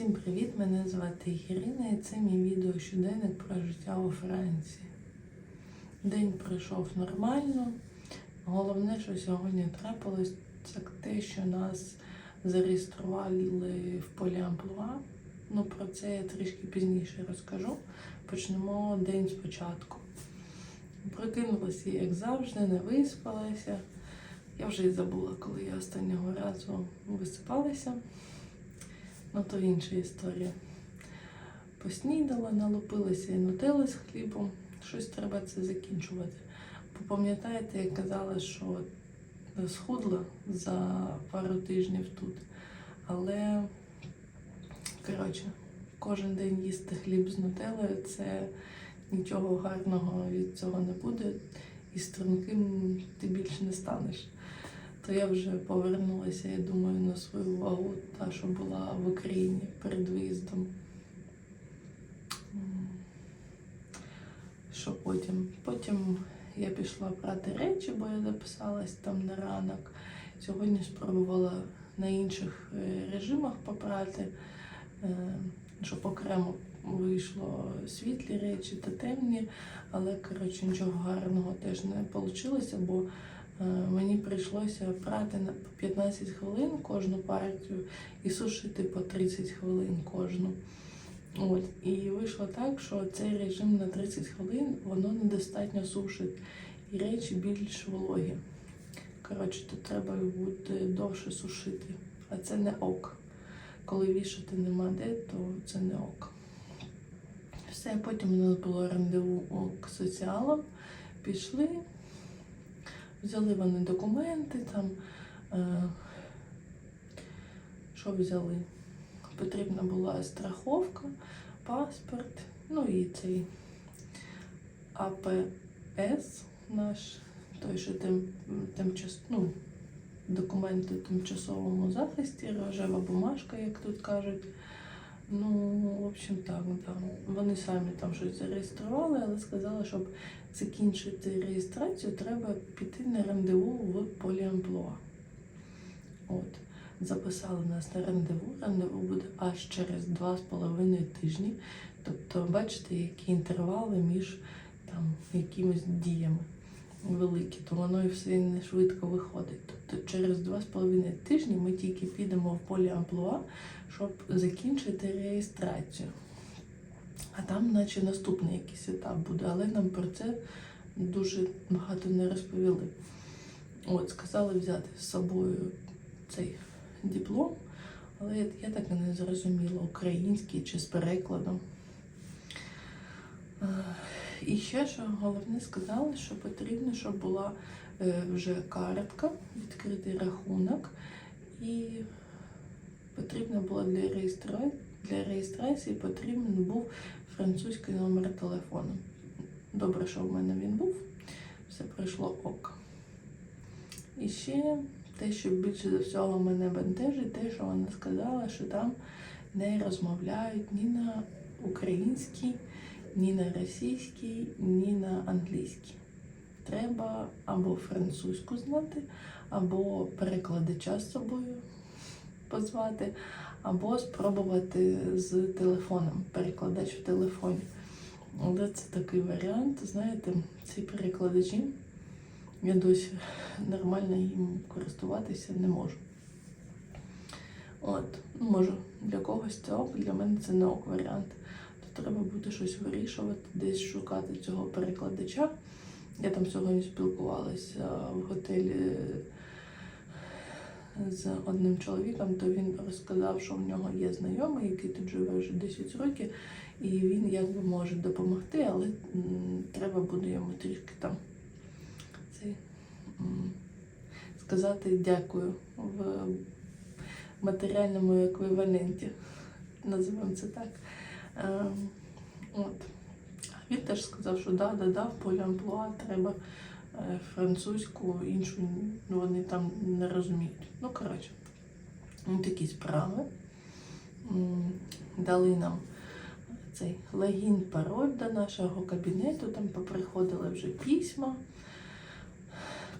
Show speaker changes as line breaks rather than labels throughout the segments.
Всім привіт! Мене звати Ірина і це мій відео щоденник про життя у Франції. День пройшов нормально. Головне, що сьогодні трапилось, це те, що нас зареєстрували в полі Амплуа. Ну, про це я трішки пізніше розкажу. Почнемо день спочатку. Прокинулася, як завжди, не виспалася. Я вже і забула, коли я останнього разу висипалася. Ну, то інша історія. Поснідала, налупилася і нутелли з хлібом. Щось треба це закінчувати. Бо пам'ятаєте, я казала, що схудла за пару тижнів тут. Але, коротше, кожен день їсти хліб з нутеллою – це нічого гарного від цього не буде. І струнким ти більше не станеш то я вже повернулася, я думаю, на свою вагу, та, що була в Україні перед виїздом. Що потім? Потім я пішла брати речі, бо я записалась там на ранок. Сьогодні спробувала на інших е, режимах попрати, е, щоб окремо вийшло світлі речі та темні, але коротше нічого гарного теж не вийшло, бо Мені прийшлося прати на 15 хвилин кожну партію і сушити по 30 хвилин кожну. От. І вийшло так, що цей режим на 30 хвилин воно недостатньо сушить і речі більш вологі. Коротше, тут треба буде довше сушити, а це не ок. Коли вішати нема де, то це не ок. Все, потім у нас було рандеву к соціалам. Пішли. Взяли вони документи там. Е, що взяли? Потрібна була страховка, паспорт, ну і цей АПС наш, той, що тим, тимчас, ну, документи тимчасовому захисті, рожева бумажка, як тут кажуть. Ну, в общем, так, да. Вони самі там щось зареєстрували, але сказали, щоб закінчити реєстрацію, треба піти на рандеву в полі Амплуа. От. Записали нас на рандеву. Рандеву буде аж через 2,5 тижні. Тобто, бачите, які інтервали між там якимись діями великі, то воно і все не швидко виходить. Тобто через 2,5 тижні ми тільки підемо в полі Амплуа, щоб закінчити реєстрацію. А там, наче наступний якийсь етап буде, але нам про це дуже багато не розповіли. От, сказали взяти з собою цей диплом, але я, так і не зрозуміла, український чи з перекладом. І ще що головне сказали, що потрібно, щоб була е, вже картка, відкритий рахунок, і потрібно було для реєстрації, для реєстрації потрібен був французький номер телефону. Добре, що в мене він був, все пройшло ок. І ще те, що більше за всього мене бентежить, те, що вона сказала, що там не розмовляють ні на українській, ні на російській, ні на англійській. Треба або французьку знати, або перекладача з собою позвати, або спробувати з телефоном, перекладач в телефоні. Але це такий варіант, знаєте, ці перекладачі, я досі нормально їм користуватися не можу. От, ну, може, для когось це ок, для мене це не ок варіант. Треба буде щось вирішувати, десь шукати цього перекладача. Я там сьогодні спілкувалася в готелі з одним чоловіком, то він розказав, що в нього є знайомий, який тут живе вже 10 років, і він якби може допомогти, але треба буде йому трішки там цей, сказати дякую в матеріальному еквіваленті. Називаємо це так. Ем, От. Він теж сказав, що да, да, да, в полі амплуа треба е, французьку, іншу ну, вони там не розуміють. Ну, коротше, ну, такі справи. Дали нам цей логін, пароль до нашого кабінету, там поприходили вже письма,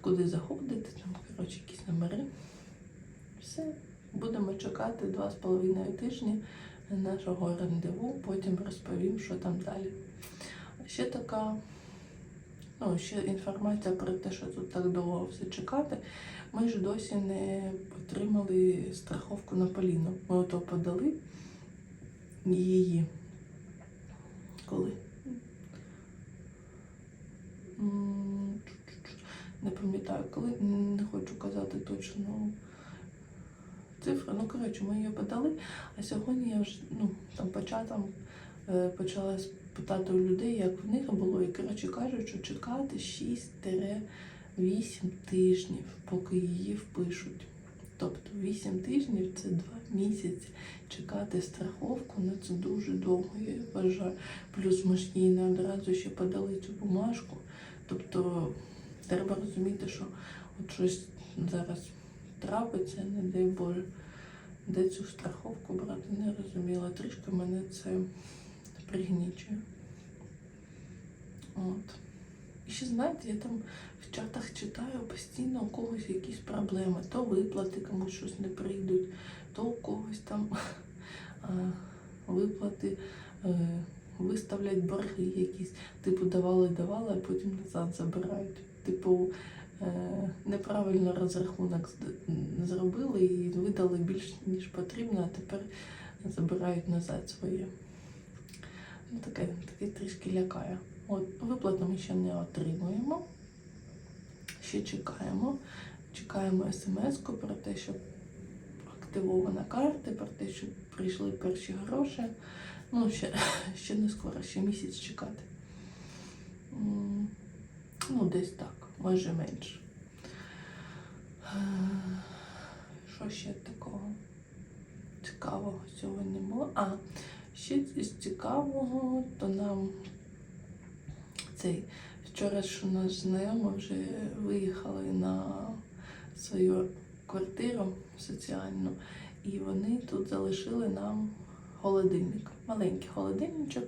куди заходити, там, коротше, якісь номери. Все, будемо чекати два з половиною тижні нашого рандеву, потім розповім, що там далі. Ще така ну, ще інформація про те, що тут так довго все чекати. Ми ж досі не отримали страховку на Поліну. Ми ото подали її. Коли? Не пам'ятаю, коли не хочу казати точно цифру. Ну, коротше, ми її подали, а сьогодні я вже ну, там початом е, почала питати у людей, як в них було, і коротше кажуть, що чекати 6-8 тижнів, поки її впишуть. Тобто 8 тижнів це 2 місяці. Чекати страховку, ну це дуже довго, я вважаю. Плюс ми ж їй не одразу ще подали цю бумажку. Тобто треба розуміти, що от щось зараз трапиться, не дай Боже, де цю страховку брати, не розуміла. Трішки мене це пригнічує. От. І ще знаєте, я там в чатах читаю постійно у когось якісь проблеми. То виплати комусь щось не прийдуть, то у когось там виплати е, виставлять борги якісь. Типу давали, давали, а потім назад забирають. Типу е, неправильно розрахунок зробили і видали більш ніж потрібно, а тепер забирають назад своє. Ну, таке, таке трішки лякає. От, виплату ми ще не отримуємо. Ще чекаємо. Чекаємо смс-ку про те, що активована карта, про те, що прийшли перші гроші. Ну, ще, ще не скоро, ще місяць чекати. Ну, десь так, може менше. Е, Що ще такого цікавого сьогодні було? А, ще з цікавого, то нам цей вчора у нас знайома вже виїхали на свою квартиру соціальну, і вони тут залишили нам холодильник. Маленький холодильничок.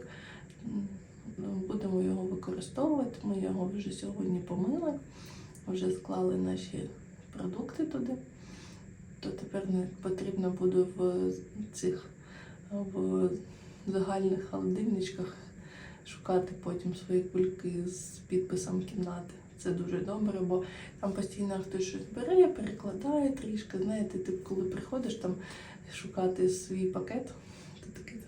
Ну, Будемо його використовувати. Ми його вже сьогодні помили, вже склали наші продукти туди. То тепер не потрібно буде в цих в загальних холодильничках шукати потім свої кульки з підписом кімнати. Це дуже добре, бо там постійно хтось щось бере, перекладає трішки. Знаєте, ти коли приходиш там шукати свій пакет, то такий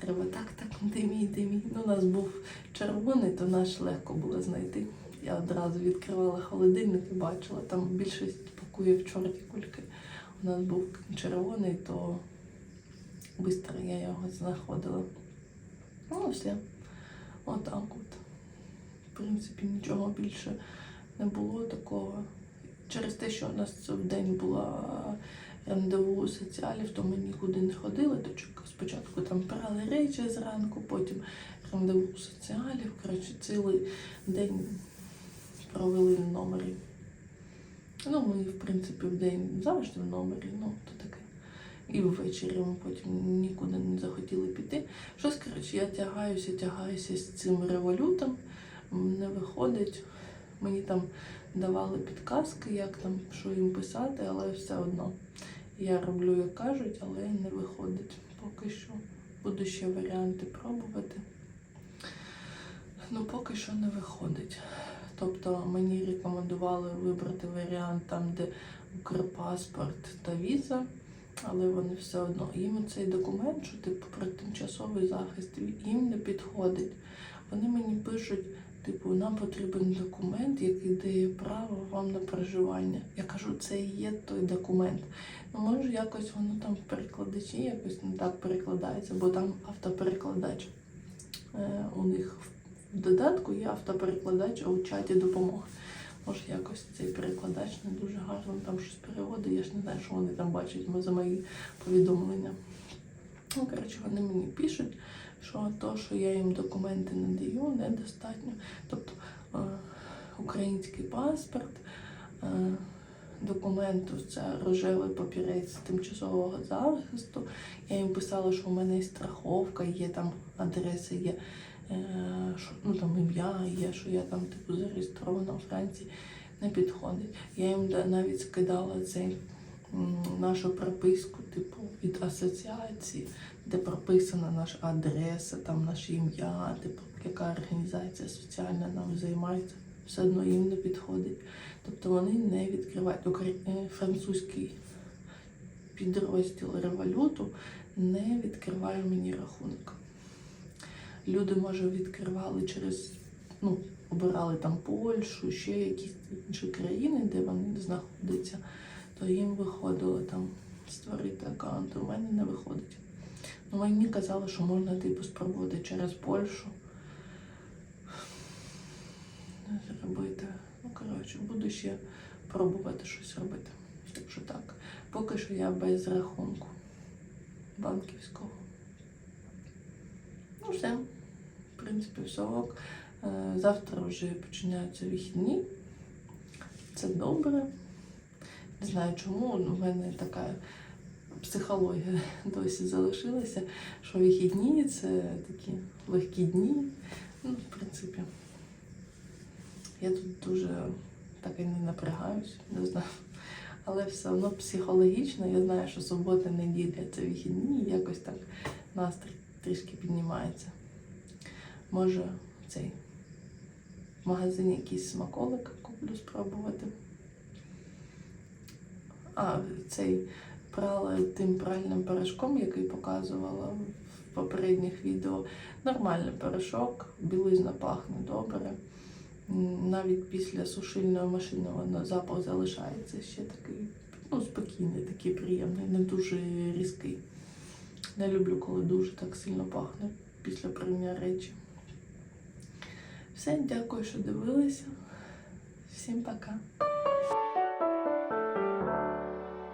треба так, так, де мій, де мій. Ну, у нас був червоний, то наш легко було знайти. Я одразу відкривала холодильник і бачила, там більшість пакує в чорні кульки. У нас був червоний, то швидко я його знаходила. Ну, все. Отак от. В принципі, нічого більше не було такого. Через те, що у нас в день була рандеву соціалів, то ми нікуди не ходили. То спочатку там прали речі зранку, потім рандеву соціалів. Коротше, цілий день провели в номері. Ну, ми, в принципі, в день завжди в номері, ну, то таке. І ввечері ми потім нікуди не захотіли піти. Щось, коротше, я тягаюся, тягаюся з цим револютом, не виходить. Мені там давали підказки, як там, що їм писати, але все одно. Я роблю, як кажуть, але не виходить поки що. Буду ще варіанти пробувати. Ну, поки що не виходить. Тобто мені рекомендували вибрати варіант там, де Укрпаспорт та віза, але вони все одно їм цей документ, що типу про тимчасовий захист, їм не підходить. Вони мені пишуть, типу, нам потрібен документ, який дає право вам на проживання. Я кажу, це і є той документ. Ну, може, якось воно там в перекладачі якось не так перекладається, бо там автоперекладач. Е, у них в додатку є автоперекладач, у чаті допомога. Може, якось цей перекладач не дуже гарно там щось переводить. Я ж не знаю, що вони там бачать за мої повідомлення. Ну, коротше, вони мені пишуть, що то, що я їм документи не даю, недостатньо. Тобто е, український паспорт, е, документ, це рожевий папірець тимчасового захисту. Я їм писала, що у мене є страховка, є там адреса, є е, що, ну, там ім'я, є, що я там типу зареєстрована у Франції, не підходить. Я їм навіть скидала цей нашу прописку, типу, від асоціації, де прописана наша адреса, там наше ім'я, типу, яка організація соціальна нам займається, все одно їм не підходить. Тобто вони не відкривають е, французький підрозділ революту не відкриває мені рахунок. Люди, може, відкривали через, ну, обирали там Польщу, ще якісь інші країни, де вони знаходяться, то їм виходило там створити аккаунт. У мене не виходить. Ну, мені казали, що можна типу спробувати через Польщу зробити. Ну, коротше, буду ще пробувати щось робити. Так що так. Поки що я без рахунку банківського. Ну, все. В принципі, все ок. Е, Завтра вже починаються вихідні. Це добре. Не знаю чому, ну, в мене така психологія досі залишилася, що вихідні це такі легкі дні. Ну, в принципі, я тут дуже так і не напрягаюсь, не знаю. Але все одно психологічно я знаю, що субота, неділя це вихідні, якось так настрій трішки піднімається. Може, цей в магазині якийсь смаколик куплю спробувати. А, цей прала тим пральним порошком, який показувала в попередніх відео. Нормальний порошок, білизна пахне добре. Навіть після сушильної машини воно запах залишається ще такий, ну, спокійний, такий приємний, не дуже різкий. Не люблю, коли дуже так сильно пахне після прання речі. Все, дякую, що дивилися. Всім пока.